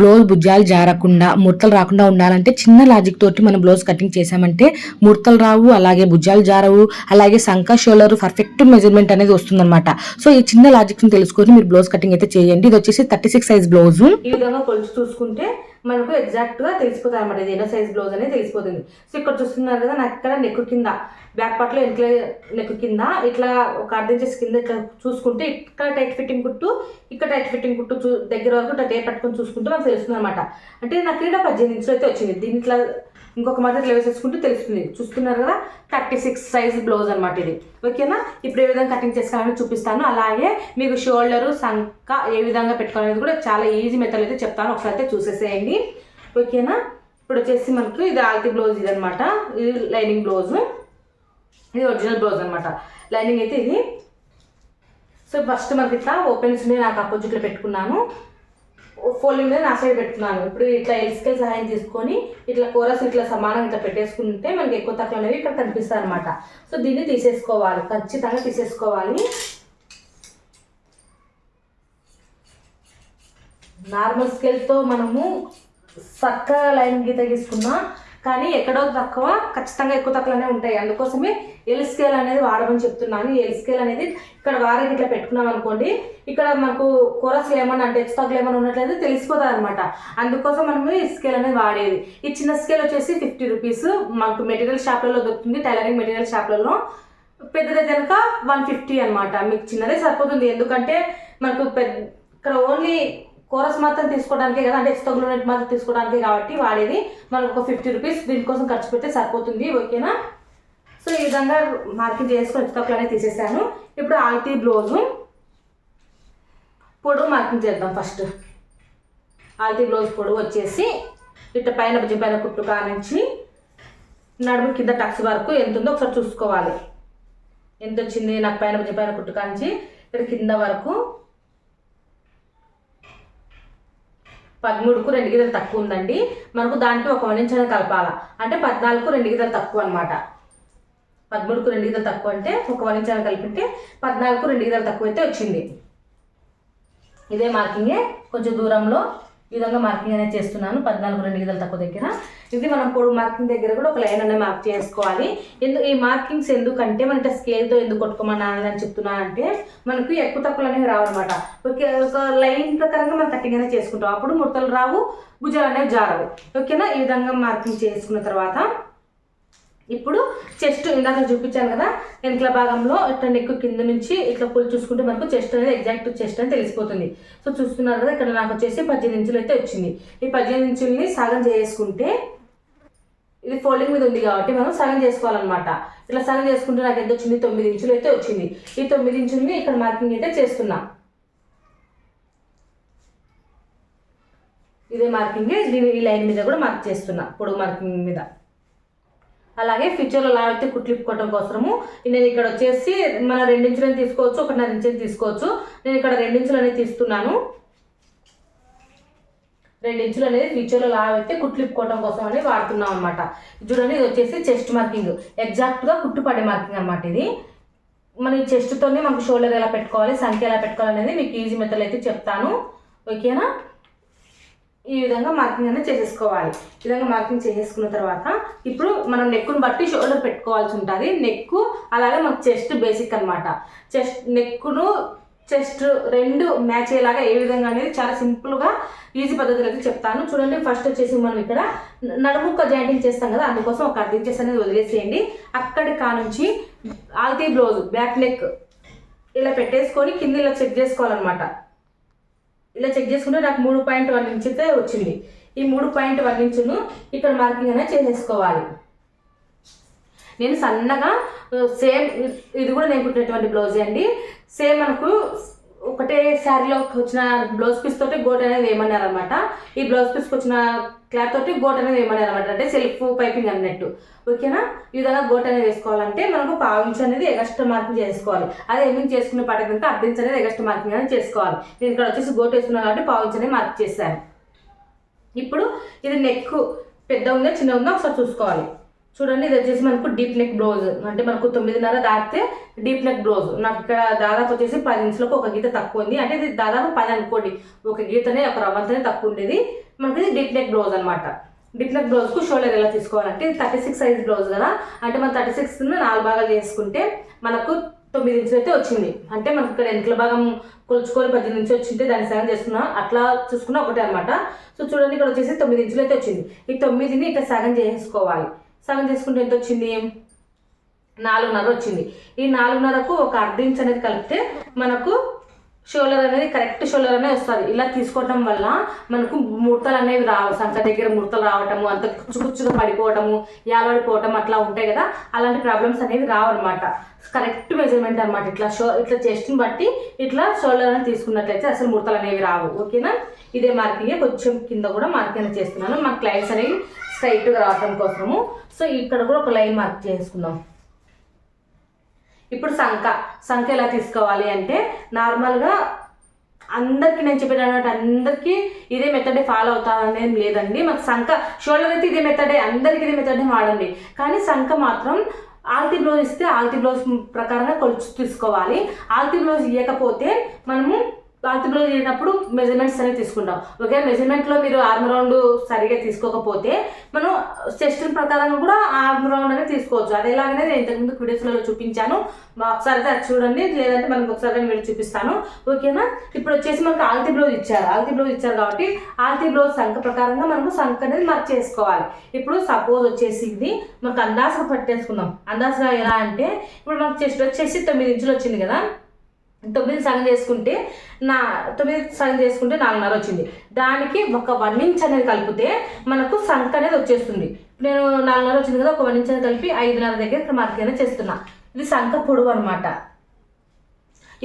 Blouse భుజాలు జారకుండా ముడతలు రాకుండా ఉండాలంటే చిన్న లాజిక్ తోటి మనం బ్లౌజ్ కటింగ్ చేసామంటే ముడతలు రావు అలాగే భుజాలు జారవు అలాగే సంక షోలర్ పర్ఫెక్ట్ మెజర్మెంట్ అనేది వస్తుందన్నమాట. సో ఈ చిన్న లాజిక్ తెలుసుకొని మీరు బ్లౌజ్ కటింగ్ అయితే చేయండి. ఇది వచ్చేసి థర్టీ సిక్స్ సైజ్ బ్లౌజ్ ఈ విధంగా కొలిచి చూసుకుంటే మనకు ఎగ్జాక్ట్గా తెలిసిపోతుంది అనమాట ఇది ఎన్నో సైజ్ బ్లౌజ్ అనేది తెలిసిపోతుంది. సో ఇక్కడ చూస్తున్నారు కదా నాకు ఇక్కడ నెక్ కింద బ్యాక్ పార్ట్లో లో లెక్క కింద ఇట్లా ఒక అర్థం చేసి కింద ఇట్లా చూసుకుంటే ఇక్కడ టైట్ ఫిట్టింగ్ కుట్టు ఇక్కడ టైట్ ఫిట్టింగ్ కుట్టు చూ దగ్గర వరకు ఇట్లా టేప్ పట్టుకొని చూసుకుంటే మనకు తెలుస్తుంది అనమాట అంటే నాకు క్రీడ పద్దెనిమిది ఇంచులు అయితే వచ్చింది. దీని ఇట్లా ఇంకొక మధ్య లెవెల్ చేసుకుంటే తెలుస్తుంది. చూస్తున్నారు కదా థర్టీ సిక్స్ సైజ్ బ్లౌజ్ అనమాట ఇది. ఓకేనా? ఇప్పుడు ఏ విధంగా కటింగ్ చేసుకోవాలని చూపిస్తాను. అలాగే మీకు షోల్డరు సంక ఏ విధంగా పెట్టుకోవాలనేది కూడా చాలా ఈజీ మెథడ్ అయితే చెప్తాను. ఒకసారి అయితే చూసేసేయండి. ఓకేనా? ఇప్పుడు వచ్చేసి మనకు ఇది ఆల్తి బ్లౌజ్ ఇది అనమాట ఇది లైనింగ్ బ్లౌజ్. ఇది ఒరిజినల్ బ్లౌజ్ అనమాట లైనింగ్ అయితే ఇది. సో ఫస్ట్ మనకి ఇట్లా ఓపెన్స్ నాకు అపోజిట్లో పెట్టుకున్నాను. ఫోల్డింగ్ మీద నా సైడ్ పెట్టుకున్నాను. ఇప్పుడు ఇట్లా ఎల్స్కేల్ సహాయం తీసుకొని ఇట్లా కోరస్ ఇట్లా సమానంగా ఇట్లా పెట్టేసుకుంటే మనకి ఎక్కువ తక్కువ అనేవి ఇక్కడ కనిపిస్తాయి అనమాట సో దీన్ని తీసేసుకోవాలి. ఖచ్చితంగా తీసేసుకోవాలి. నార్మల్ స్కేల్తో మనము చక్కగా లైన్ గీత గీసుకున్నా కానీ ఎక్కడో తక్కువ ఖచ్చితంగా ఎక్కువ తక్కువనే ఉంటాయి. అందుకోసమే ఎల్ స్కేల్ అనేది వాడమని చెప్తున్నాను. ఎల్ స్కేల్ అనేది ఇక్కడ వారికి ఇట్లా పెట్టుకున్నాం అనుకోండి ఇక్కడ మనకు కూరస్లు ఏమన్నా అంటే ఎక్స్ట్రాలు ఏమైనా ఉన్నట్లయితే తెలిసిపోతుంది అనమాట అందుకోసం మనము ఈ స్కేల్ అనేది వాడేది. ఈ చిన్న స్కేల్ వచ్చేసి ఫిఫ్టీ రూపీస్ మనకు మెటీరియల్ షాప్లలో దొరుకుతుంది. టైలరింగ్ మెటీరియల్ షాప్లలో పెద్దది కనుక వన్ ఫిఫ్టీ అనమాట మీకు చిన్నదే సరిపోతుంది. ఎందుకంటే మనకు పెద్ద ఇక్కడ ఓన్లీ కోరస్ మాత్రం తీసుకోవడానికే కదా అంటే ఎక్స్ట్రా మాత్రం తీసుకోవడానికే కాబట్టి వాడేది. మనకు ఒక ఫిఫ్టీ రూపీస్ దీనికోసం ఖర్చు పెడితే సరిపోతుంది ఓకేనా? సో ఈ విధంగా మార్కింగ్ చేసుకొని ఎక్స్ట్రా అనేది తీసేసాను. ఇప్పుడు ఆల్తీ బ్లౌజు. పొడవు మార్కింగ్ చేద్దాం ఫస్ట్. ఆల్తీ బ్లౌజ్ పొడవు వచ్చేసి ఇట్ట పైన భుజం పైన కుట్టు కానించి నడుము కింద టక్స్ వరకు ఎంత ఉందో ఒకసారి చూసుకోవాలి. ఎంత వచ్చింది? నాకు పైన భుజం పైన కుట్టు కానించి ఇక్కడ కింద వరకు పదమూడుకు రెండు గిద్దలు తక్కువ ఉందండి మనకు దానికి ఒక వన్ ఇంచ్ అనేది కలపాల. అంటే పద్నాలుగు రెండు గిద్దలు తక్కువ అనమాట పదమూడుకు రెండు గిద్దలు తక్కువ అంటే ఒక వన్ ఇంచ్ అనేది కలిపితే పద్నాలుగు రెండు గిద్దలు తక్కువ అయితే వచ్చింది. ఇదే మార్కింగే కొంచెం దూరంలో ఈ విధంగా మార్కింగ్ అనేది చేస్తున్నాను. పద్నాలుగు రెండు గీతల తక్కువ దగ్గర. ఇది మనం పొడుగు మార్కింగ్ దగ్గర కూడా ఒక లైన్ అనేది మార్క్ చేసుకోవాలి. ఎందుకు ఈ మార్కింగ్స్ ఎందుకంటే మన స్కేల్తో ఎందుకు కొట్టుకోమన్నాను అని చెప్తున్నానంటే మనకు ఎక్కువ తక్కువలు అనేవి రావన్నమాట ఓకే ఒక లైన్ ప్రకారంగా మనం కటింగ్ అనేది చేసుకుంటాం. అప్పుడు ముడతలు రావు భుజాలు అనేవి జారవు. ఓకేనా? ఈ విధంగా మార్కింగ్ చేసుకున్న తర్వాత ఇప్పుడు చెస్ట్ ఇందాక చూపించాను కదా వెనకల భాగంలో ఇట్లా నెక్ కింద నుంచి ఇట్లా పుల్ చూసుకుంటే మనకు చెస్ట్ అనేది ఎగ్జాక్ట్ చెస్ట్ అని తెలిసిపోతుంది. సో చూస్తున్నారు కదా ఇక్కడ నాకు వచ్చేసి పద్దెనిమిది ఇంచులు అయితే వచ్చింది. ఈ పద్దెనిమిది ఇంచుల్ని సగం చేసుకుంటే ఇది ఫోల్డింగ్ మీద ఉంది కాబట్టి మనం సగం చేసుకోవాలన్నమాట. ఇట్లా సగం చేసుకుంటే నాకు ఎంత వచ్చింది? తొమ్మిది ఇంచులు అయితే వచ్చింది. ఈ తొమ్మిది ఇంచుల్ని ఇక్కడ మార్కింగ్ అయితే చేస్తున్నా. ఇదే మార్కింగ్ దీని ఈ లైన్ మీద కూడా మార్క్ చేస్తున్నా పొడుగు మార్కింగ్ మీద. అలాగే ఫ్యూచర్లో ఎలా అయితే కుట్లిప్పుకోవడం కోసము నేను ఇక్కడ వచ్చేసి మన రెండించులని తీసుకోవచ్చు ఒకటిన్నర ఇంచులు తీసుకోవచ్చు. నేను ఇక్కడ రెండించులు అనేది తీస్తున్నాను. రెండించులు అనేది ఫ్యూచర్లో ఎలా అయితే కుట్లిప్పుకోవడం కోసం అనేది వాడుతున్నాం అనమాట చూడండి ఇది వచ్చేసి చెస్ట్ మార్కింగ్ ఎగ్జాక్ట్గా కుట్టుపడే మార్కింగ్ అనమాట ఇది. మన ఈ చెస్ట్తోనే మనకు షోల్డర్ ఎలా పెట్టుకోవాలి సంఖ్య ఎలా పెట్టుకోవాలి అనేది మీకు ఈజీ మెథడ్ అయితే చెప్తాను. ఓకేనా ఈ విధంగా మార్కింగ్ అనేది చేసేసుకోవాలి. ఈ విధంగా మార్కింగ్ చేసేసుకున్న తర్వాత ఇప్పుడు మనం నెక్కును బట్టి షోల్డర్ పెట్టుకోవాల్సి ఉంటుంది. నెక్ అలాగే మనకు చెస్ట్ బేసిక్ అనమాట చెస్ట్ నెక్కును చెస్ట్ రెండు మ్యాచ్ అయ్యేలాగా ఏ విధంగా అనేది చాలా సింపుల్గా ఈజీ పద్ధతిలో అయితే చెప్తాను. చూడండి ఫస్ట్ వచ్చేసి మనం ఇక్కడ నడుముక్క జాయింటింగ్ చేస్తాం కదా అందుకోసం ఒక అర్థం చేసి అనేది వదిలేసేయండి. అక్కడి కానుంచి ఆల్తీ బ్లౌజ్ బ్యాక్ నెక్ ఇలా పెట్టేసుకొని కింద ఇలా చెక్ చేసుకోవాలన్నమాట. ఇలా చెక్ చేసుకుంటే నాకు మూడు పాయింట్ వన్ ఇంచ్ అయితే వచ్చింది. ఈ మూడు పాయింట్ వన్ ఇంచును ఇక్కడ మార్కింగ్ అనేది చేసేసుకోవాలి. నేను సన్నగా సేమ్ ఇది కూడా నేను కుట్టినటువంటి బ్లౌజే అండి. సేమ్ మనకు ఒకటే శారీలో వచ్చిన బ్లౌజ్ పీస్ తోటి గోట్ అనేది వేయమన్నారు అనమాట ఈ బ్లౌజ్ పీస్కి వచ్చిన క్లాత్ తోటి గోట్ అనేది వేయమన్నారు అనమాట అంటే సెల్ఫ్ పైపింగ్ అన్నట్టు. ఓకేనా ఈ విధంగా గోట్ అనేది వేసుకోవాలంటే మనకు పావించ్ అనేది ఎగస్ట్రా మార్కింగ్ చేసుకోవాలి. అదే ఏమింగ్ చేసుకునే పాట కనుక అర్ధించ్ అనేది ఎగస్ట్రా మార్కింగ్ అనేది చేసుకోవాలి. నేను ఇక్కడ వచ్చేసి గోట్ వేసుకున్నాను కాబట్టి పావించ్ అనేది మార్క్ చేశాను. ఇప్పుడు ఇది నెక్ పెద్ద ఉందా చిన్న ఉందా ఒకసారి చూసుకోవాలి. చూడండి ఇది వచ్చేసి మనకు డీప్ నెక్ బ్లౌజ్ అంటే మనకు తొమ్మిదిన్నర దాటితే డీప్ నెక్ బ్లౌజ్ నాకు ఇక్కడ దాదాపు వచ్చేసి పది ఇంచులకు ఒక గీత తక్కువ ఉంది. అంటే ఇది దాదాపు పది అనుకోండి. ఒక గీతనే ఒక రవ్వంతనే తక్కువ ఉండేది. మనకి ఇది డీప్ నెక్ బ్లౌజ్ అనమాట డీప్ నెక్ బ్లౌజ్కు షోల్డర్ ఎలా తీసుకోవాలంటే ఇది థర్టీ సిక్స్ సైజ్ బ్లౌజ్ కదా. అంటే మనం థర్టీ సిక్స్ నాలుగు భాగాలు చేసుకుంటే మనకు తొమ్మిది ఇంచులు అయితే వచ్చింది. అంటే మనకి ఇక్కడ వెనుకల భాగం కొలుచుకొని పద్దెనిమిది నుంచి వచ్చింటే దాన్ని సగం చేసుకున్నా అట్లా చూసుకున్నా ఒకటే అనమాట సో చూడండి ఇక్కడ వచ్చేసి తొమ్మిది ఇంచులు అయితే వచ్చింది. ఈ తొమ్మిదిని ఇట్లా సగం చేసుకోవాలి. సగం తీసుకుంటే ఎంత వచ్చింది? నాలుగున్నర వచ్చింది. ఈ నాలుగున్నరకు ఒక అర్ధ ఇంచ్ అనేది కలిపితే మనకు షోల్డర్ అనేది కరెక్ట్ షోల్డర్ అనేది వస్తుంది. ఇలా తీసుకోవటం వల్ల మనకు ముడతలు అనేవి రావు. సంఖ దగ్గర ముడతలు రావటము అంత కుచ్చుకుచ్చుగా పడిపోవటము యాలడిపోవటం అట్లా ఉంటాయి కదా అలాంటి ప్రాబ్లమ్స్ అనేవి రావన్నమాట. కరెక్ట్ మెజర్మెంట్ అనమాట ఇట్లా షో ఇట్లా చెస్ట్ని బట్టి ఇట్లా షోల్డర్ అనేది తీసుకున్నట్లయితే అసలు ముడతలు అనేవి రావు. ఓకేనా? ఇదే మార్కింగే కొంచెం కింద కూడా మార్కింగ్ అనేది చేస్తున్నాను. మన క్లయింట్స్ అనేవి స్ట్రైట్గా రావటం కోసము. సో ఇక్కడ కూడా ఒక లైన్ మార్క్ చేసుకుందాం. ఇప్పుడు సంఖ. సంఖ ఎలా తీసుకోవాలి అంటే నార్మల్గా అందరికీ నేను చెప్పినట్టు అందరికీ ఇదే మెథడే ఫాలో అవుతారనేది లేదండి. మాకు సంఖ షోల్డర్ అయితే ఇదే మెథడే అందరికీ ఇదే మెథడే వాడండి. కానీ సంఖ మాత్రం ఆల్తి బ్లౌజ్ ఇస్తే ఆల్తి బ్లౌజ్ ప్రకారంగా కొలుచు తీసుకోవాలి. ఆల్తి బ్లౌజ్ ఇవ్వకపోతే మనము ఆల్తీ బ్లౌజ్ ఇచ్చినప్పుడు మెజర్మెంట్స్ అనేవి తీసుకుంటాం. ఒకే మెజర్మెంట్లో మీరు ఆర్మ్ రౌండ్ సరిగా తీసుకోకపోతే మనం చెస్ట్ ప్రకారంగా కూడా ఆర్మ్ రౌండ్ అనేది తీసుకోవచ్చు. అది నేను ఇంతకుముందు వీడియోస్లో చూపించాను. ఒకసారి అయితే అది చూడండి. లేదంటే మనకు ఒకసారి నేను చూపిస్తాను. ఓకేనా ఇప్పుడు వచ్చేసి మనకు ఆల్తీ బ్లౌజ్ ఇచ్చారు. ఆల్తీ బ్లౌజ్ ఇచ్చారు కాబట్టి ఆల్తీ బ్లౌజ్ సంఖ ప్రకారంగా మనకు సంఖ అనేది మార్క్ చేసుకోవాలి. ఇప్పుడు సపోజ్ వచ్చేసి ఇది మనకు అందాసగా పట్టేసుకుందాం. అందాసగా ఎలా అంటే ఇప్పుడు మనకు చెస్ట్ వచ్చేసి తొమ్మిది ఇంచులు వచ్చింది కదా? తొమ్మిది సగం చేసుకుంటే నా తొమ్మిది సగం చేసుకుంటే నాలుగున్నర వచ్చింది. దానికి ఒక వన్ ఇంచ్ అనేది కలిపితే మనకు సంఖ అనేది వచ్చేస్తుంది. నేను నాలుగున్నర వచ్చింది కదా ఒక వన్ ఇంచ్ అనేది కలిపి ఐదున్నర దగ్గర ఇక్కడ మార్క్ అనేది చేస్తున్నా. ఇది సంఖ పొడవు అనమాట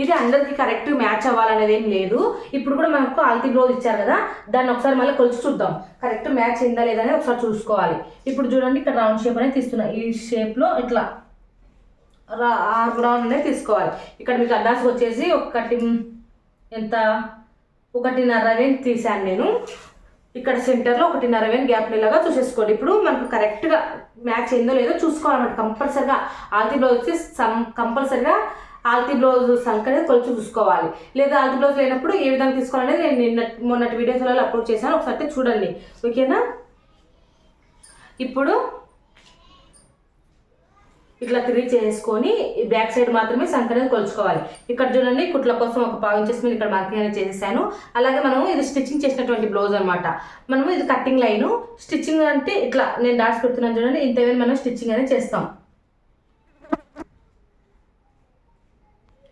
ఇది అందరికి కరెక్ట్ మ్యాచ్ అవ్వాలనేది ఏం లేదు. ఇప్పుడు కూడా మనకు ఆల్తీ బ్లౌజ్ ఇచ్చారు కదా దాన్ని ఒకసారి మళ్ళీ కొలిచి చూద్దాం. కరెక్ట్ మ్యాచ్ అయిందా లేదా అనేది ఒకసారి చూసుకోవాలి. ఇప్పుడు చూడండి ఇక్కడ రౌండ్ షేప్ అనేది తీస్తున్నా. ఈ షేప్లో ఇట్లా రా- ఆర్మ్ రౌండ్ అనేది తీసుకోవాలి. ఇక్కడ మీకు అడ్డాస్ వచ్చేసి ఒకటి ఎంత? ఒకటిన్నర వేలు తీసాను నేను. ఇక్కడ సెంటర్లో ఒకటిన్నర వేలు గ్యాప్ ఇలాగా చూసేసుకోండి. ఇప్పుడు మనకు కరెక్ట్గా మ్యాచ్ అయిందో లేదో చూసుకోవాలన్నమాట. కంపల్సరిగా ఆల్తీ బ్లౌజ్ వచ్చి సమ్ కంపల్సరిగా ఆల్తీ బ్లౌజ్ సంఖ్య అనేది కొలిచి చూసుకోవాలి. లేదా ఆల్తీ బ్లౌజ్ లేనప్పుడు ఏ విధంగా తీసుకోవాలనేది నేను నిన్న మొన్నటి వీడియోస్లలో అప్లోడ్ చేశాను. ఒకసారి చూడండి. ఓకేనా? ఇప్పుడు ఇట్లా తిరిగి చేసుకొని ఈ బ్యాక్ సైడ్ మాత్రమే సంఖ్య అనేది కొలుచుకోవాలి. ఇక్కడ చూడండి కుట్ల కోసం ఒక పావు ఇంచెస్ మీద ఇక్కడ మార్కింగ్ అనేది చేసేసాను. అలాగే మనం ఇది స్టిచ్చింగ్ చేసినటువంటి బ్లౌజ్ అనమాట మనము ఇది కట్టింగ్ లైన్. స్టిచ్చింగ్ అంటే ఇట్లా నేను డాట్స్ పెడుతున్నాను చూడండి ఇంతవే మనం స్టిచ్చింగ్ అనేది చేస్తాం.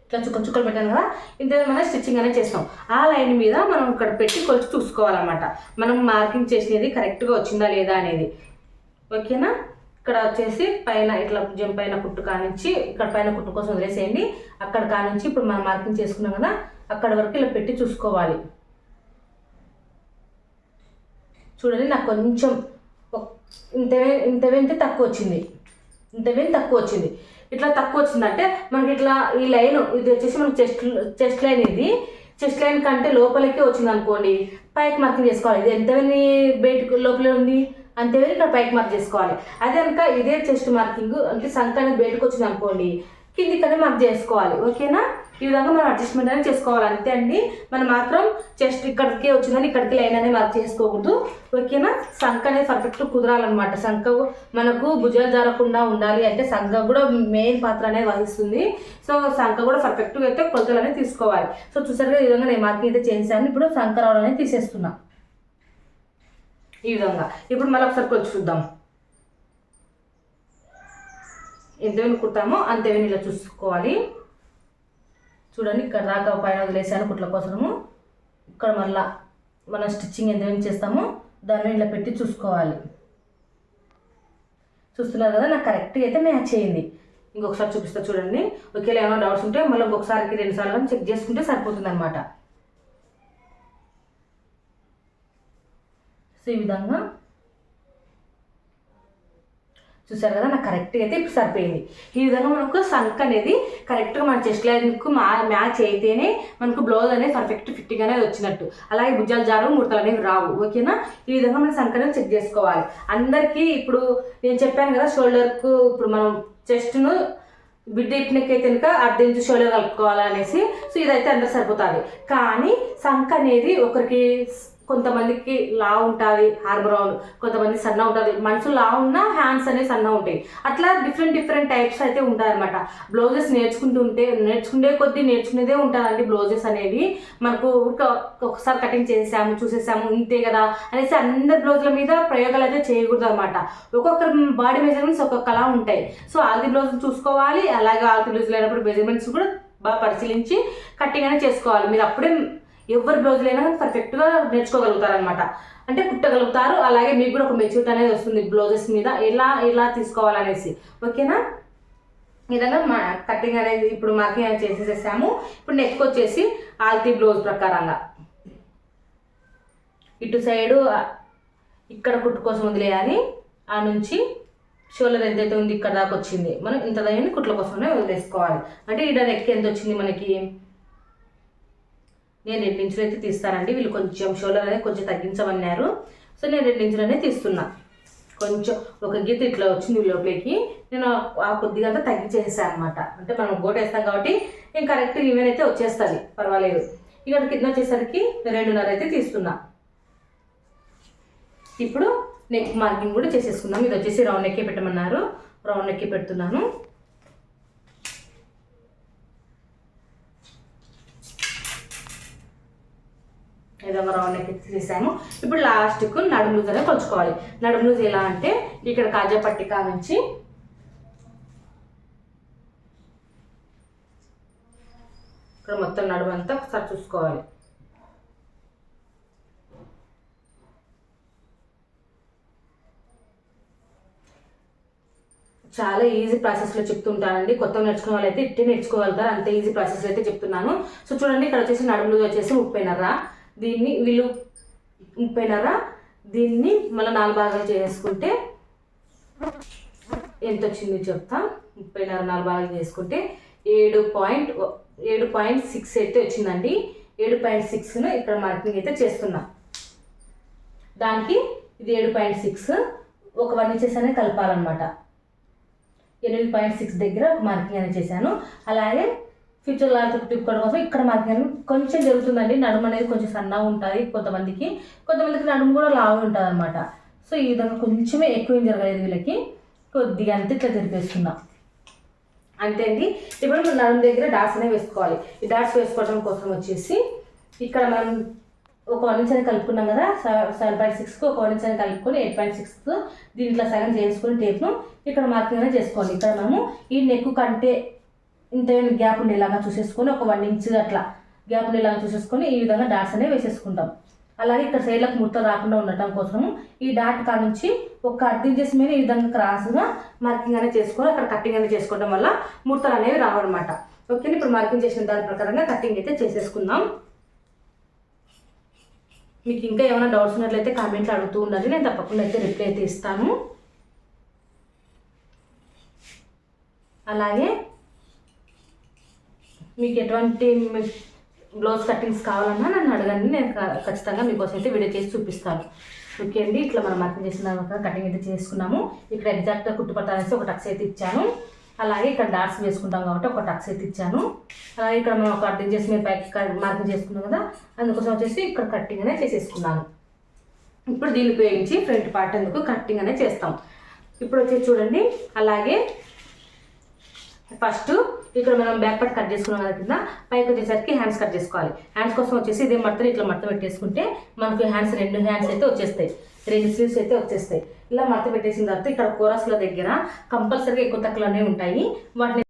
ఇట్లా చుక్క చుక్కలు పెట్టాను కదా ఇంత మనం స్టిచ్చింగ్ అనేది చేస్తాం. ఆ లైన్ మీద మనం ఇక్కడ పెట్టి కొలిచి చూసుకోవాలన్నమాట. మనం మార్కింగ్ చేసినది కరెక్ట్గా వచ్చిందా లేదా అనేది. ఓకేనా? ఇక్కడ వచ్చేసి పైన ఇట్లా భుజం పైన కుట్టు కానించి ఇక్కడ పైన కుట్టు కోసం వదిలేసేయండి. అక్కడ కానించి ఇప్పుడు మనం మార్కింగ్ చేసుకున్నాం కదా అక్కడ వరకు ఇలా పెట్టి చూసుకోవాలి. చూడండి నాకు కొంచెం ఒక్- ఇంతవే ఇంతవే ఇంత తక్కువ వచ్చింది. ఇంతవే తక్కువ వచ్చింది. ఇట్లా తక్కువ వచ్చిందంటే మనకి ఇట్లా ఈ లైన్ ఇది వచ్చేసి మనకి చెస్ట్ చెస్ట్ లైన్ ఇది. చెస్ట్ లైన్ కంటే లోపలికి వచ్చింది అనుకోండి పైకి మార్కింగ్ చేసుకోవాలి. ఇది ఎంతవని బయటకు లోపలే ఉంది? అంతేవని ఇక్కడ పైకి మార్క్ చేసుకోవాలి. అదే కనుక ఇదే చెస్ట్ మార్కింగ్ అంటే సంఖ అనేది బయటకు వచ్చింది అనుకోండి కింది కిందికనే మార్క్ చేసుకోవాలి. ఓకేనా ఈ విధంగా మనం అడ్జస్ట్మెంట్ అనేది చేసుకోవాలి. అంతే అండి. మనం మాత్రం చెస్ట్ ఇక్కడికే వచ్చిందని ఇక్కడికి లైన్ అనేది మార్క్ చేసుకోకూడదు. ఓకేనా సంఖ అనేది పర్ఫెక్ట్ కుదరాలన్నమాట. సంఖ మనకు భుజాలు జారకుండా ఉండాలి అంటే సంఖ కూడా మెయిన్ పాత్ర అనేది వహిస్తుంది. సో సంఖ కూడా పర్ఫెక్ట్గా అయితే కొలతలు అనేది తీసుకోవాలి. సో చూసారుగా ఈ విధంగా నేను మార్కింగ్ అయితే చేశాను. ఇప్పుడు సంఖ రావడం అనేది తీసేస్తున్నాను ఈ విధంగా. ఇప్పుడు మళ్ళీ ఒకసారి కొలిచి చూద్దాం. ఎంతవరకు కుడతామో అంతవరకు ఇలా చూసుకోవాలి. చూడండి ఇక్కడ రాక పైన వదిలేసాను కుట్ల కోసము ఇక్కడ మళ్ళా మనం స్టిచ్చింగ్ ఎంత చేస్తామో దాన్ని ఇలా పెట్టి చూసుకోవాలి. చూస్తున్నారు కదా నాకు కరెక్ట్గా అయితే మ్యాచ్ అయ్యింది ఇంకొకసారి చూపిస్తా చూడండి. ఒకేలా ఏమైనా డౌట్స్ ఉంటే మళ్ళీ ఒకసారికి రెండుసార్లు చెక్ చేసుకుంటే సరిపోతుంది అనమాట సో ఈ విధంగా చూసారు కదా నాకు కరెక్ట్గా అయితే ఇప్పుడు సరిపోయింది. ఈ విధంగా మనకు సంక్ అనేది కరెక్ట్గా మన చెస్ట్ లైన్కు మా మ్యాచ్ అయితేనే మనకు బ్లౌజ్ అనేది పర్ఫెక్ట్ ఫిట్టింగ్ అనేది వచ్చినట్టు. అలాగే భుజాలు జారు ముడతలు అనేవి రావు. ఓకేనా ఈ విధంగా మనం సంక్ అనేది చెక్ చేసుకోవాలి. అందరికీ ఇప్పుడు నేను చెప్పాను కదా షోల్డర్కు ఇప్పుడు మనం చెస్ట్ను బిడ్డ ఇప్పినకి అయితే కనుక అర్ధించి షోల్డర్ కలుపుకోవాలి అనేసి సో ఇదైతే అందరు సరిపోతుంది. కానీ సంక్ అనేది ఒకరికి కొంతమందికి లా ఉంటుంది హార్మోన్ కొంతమంది సన్న ఉంటుంది. మనసు లా ఉన్న హ్యాండ్స్ అనేవి సన్న ఉంటాయి. అట్లా డిఫరెంట్ డిఫరెంట్ టైప్స్ అయితే ఉంటాయన్నమాట. బ్లౌజెస్ నేర్చుకుంటూ ఉంటే నేర్చుకునే కొద్దీ నేర్చుకునేదే ఉంటుందండి బ్లౌజెస్ అనేవి. మనకు ఒకసారి కటింగ్ చేసాము చూసేసాము ఇంతే కదా అనేసి అందరి బ్లౌజుల మీద ప్రయోగాలు అయితే చేయకూడదు అనమాట ఒక్కొక్కరి బాడీ మెజర్మెంట్స్ ఒక్కొక్కలా ఉంటాయి. సో ఆల్ది బ్లౌజ్ చూసుకోవాలి అలాగే ఆల్ది బ్లౌజ్ లేనప్పుడు మెజర్మెంట్స్ కూడా బాగా పరిశీలించి కట్టింగ్ అనేది చేసుకోవాలి. మీరు అప్పుడే ఎవరి బ్లౌజులైనా పర్ఫెక్ట్గా నేర్చుకోగలుగుతారనమాట అంటే కుట్టగలుగుతారు అలాగే మీకు కూడా ఒక మెచ్యూరిటీ అనేది వస్తుంది బ్లౌజెస్ మీద. ఎలా ఎలా తీసుకోవాలనేసి. ఓకేనా? విధంగా మా కటింగ్ అనేది ఇప్పుడు మార్కింగ్ చేసేసేసాము. ఇప్పుడు నెక్ వచ్చేసి ఆల్తీ బ్లౌజ్ ప్రకారంగా. ఇటు సైడు ఇక్కడ కుట్టు కోసం వదిలేయాలి. ఆ నుంచి షోల్డర్ ఎంతైతే ఉంది ఇక్కడ దాకా వచ్చింది. మనం ఇంత దగ్గర కుట్ల కోసమే వదిలేసుకోవాలి. అంటే ఇక్కడ నెక్ ఎంత వచ్చింది మనకి? నేను రెండించులు అయితే తీస్తానండి. వీళ్ళు కొంచెం షోలో అనేది కొంచెం తగ్గించమన్నారు. సో నేను రెండు అనేది తీస్తున్నా. కొంచెం ఒక గీత ఇట్లా వచ్చింది లోపలికి. నేను ఆ కొద్దిగా అంతా తగ్గించేసాను అనమాట అంటే మనం గోట వేస్తాం కాబట్టి నేను కరెక్ట్ ఈవెన్ అయితే వచ్చేస్తుంది. పర్వాలేదు. ఇక్కడ కింద వచ్చేసరికి రెండున్నర అయితే తీస్తున్నా. ఇప్పుడు నెక్ మార్కింగ్ కూడా చేసేసుకుందాం. ఇది వచ్చేసి రౌండ్ నెక్కే పెట్టమన్నారు. రౌండ్ నెక్కే పెడుతున్నాను. ఏదో రౌండ్ నెక్ తీసాము ఇప్పుడు లాస్ట్కు నడుము లూజ్ అనేది కొలుచుకోవాలి. నడుము లూజ్ ఎలా అంటే ఇక్కడ కాజా పట్టికా నుంచి ఇక్కడ మొత్తం నడుము అంతా ఒకసారి చూసుకోవాలి. చాలా ఈజీ ప్రాసెస్లో చెప్తుంటానండి. కొత్త నేర్చుకునే వాళ్ళు అయితే ఇట్టే నేర్చుకోగలుగుతారు. అంత ఈజీ ప్రాసెస్ అయితే చెప్తున్నాను. సో చూడండి ఇక్కడ వచ్చేసి నడుములు వచ్చేసి ముప్పైన్నర దీన్ని వీళ్ళు ముప్పైన్నర దీన్ని మళ్ళీ నాలుగు భాగాలు చేసుకుంటే ఎంత వచ్చింది చెప్తా? ముప్పైన్నర నాలుగు భాగాలు చేసుకుంటే ఏడు పాయింట్ ఏడు పాయింట్ సిక్స్ అయితే వచ్చిందండి. ఏడు పాయింట్ సిక్స్ను ఇక్కడ మార్కింగ్ అయితే చేస్తున్నాం. దానికి ఇది ఏడు పాయింట్ సిక్స్ ఒక వన్ ఇంచెస్ అనేది కలపాలన్నమాట. ఎనిమిది పాయింట్ సిక్స్ దగ్గర ఒక మార్కింగ్ అనేది చేశాను. అలాగే ఫ్యూచర్ లాగా తిప్పుకోవడం కోసం ఇక్కడ మాత్రం కొంచెం జరుగుతుందండి. నడుము అనేది కొంచెం సన్నగా ఉంటుంది కొంతమందికి. కొంతమందికి నడుము కూడా లావు ఉంటుంది అనమాట సో ఈ విధంగా కొంచెమే ఎక్కువ ఏం జరగలేదు వీళ్ళకి. కొద్దిగా అంతే ఇట్లా జరిపేస్తున్నా. అంతే అండి. ఇప్పుడు మనం నడుము దగ్గర డాట్స్ అనేవి వేసుకోవాలి. ఈ డాట్స్ వేసుకోవడం కోసం వచ్చేసి ఇక్కడ మనం ఒక వన్ ఇంచ్ అని కలుపుకున్నాం కదా సెవెన్ పాయింట్ సిక్స్కి ఒక వన్ ఇంచ్ అని కలుపుకొని ఎయిట్ పాయింట్ సిక్స్ దీంట్లో సగం చేసుకొని టేప్ను ఇక్కడ మార్కింగ్ అనేది చేసుకోవాలి. ఇక్కడ మనము ఈ నెక్ కంటే ఇంత గ్యాప్ ఉండేలాగా చూసేసుకొని ఒక వన్ ఇంచ్ అట్లా గ్యాప్ ఉండేలాగా చూసేసుకొని ఈ విధంగా డాట్స్ అనేవి వేసేసుకుంటాం. అలాగే ఇక్కడ సైడ్లకు ముడత రాకుండా ఉండటం కోసము ఈ డాట్ కా నుంచి ఒక అర్ధ మీద ఈ విధంగా క్రాస్గా మార్కింగ్ అనేది చేసుకొని అక్కడ కటింగ్ అనేది చేసుకోవడం వల్ల ముడతలు అనేవి రావన్నమాట. ఓకే ఇప్పుడు మార్కింగ్ చేసిన దాని ప్రకారంగా కటింగ్ అయితే చేసేసుకుందాం. మీకు ఇంకా ఏమైనా డౌట్స్ ఉన్నట్లయితే కామెంట్లు అడుగుతూ ఉండాలి నేను తప్పకుండా అయితే రిప్లై అయితే ఇస్తాను. అలాగే మీకు ఎటువంటి బ్లౌజ్ కటింగ్స్ కావాలన్నా నన్ను అడగండి నేను క- ఖచ్చితంగా మీకోసం అయితే వీడియో చేసి చూపిస్తాను. ఓకే అండి ఇట్లా మనం అర్థం చేసిన కటింగ్ అయితే చేసుకున్నాము. ఇక్కడ ఎగ్జాక్ట్గా కుట్టుపట్టాలనేసి ఒక టక్స్ అయితే ఇచ్చాను. అలాగే ఇక్కడ డాట్స్ వేసుకుంటాం కాబట్టి ఒక టక్స్ అయితే ఇచ్చాను. అలాగే ఇక్కడ మనం ఒక అర్థం చేసి మీరు ప్యాక్ మార్కింగ్ చేసుకున్నాం కదా అందుకోసం వచ్చేసి ఇక్కడ కట్టింగ్ అనేది చేసేసుకున్నాను. ఇప్పుడు దీన్ని ఉపయోగించి ఫ్రంట్ పార్ట్ ఎందుకు కట్టింగ్ అనేది చేస్తాం. ఇప్పుడు వచ్చేసి చూడండి అలాగే ఫస్ట్ ఇక్కడ మనం బ్యాక్ పార్ట్ కట్ చేసుకున్నాం కదా కింద పైకి వచ్చేసరికి హ్యాండ్స్ కట్ చేసుకోవాలి. హ్యాండ్స్ కోసం వచ్చేసి ఇదే మడతలు ఇట్లా మడత పెట్టేసుకుంటే మనకు హ్యాండ్స్ రెండు హ్యాండ్స్ అయితే వచ్చేస్తాయి. రెండు స్లీవ్స్ అయితే వచ్చేస్తాయి. ఇలా మడత పెట్టేసిన తర్వాత ఇక్కడ కోరస్ల దగ్గర కంపల్సరీగా ఎక్కువ తక్కువనే ఉంటాయి. వాటిని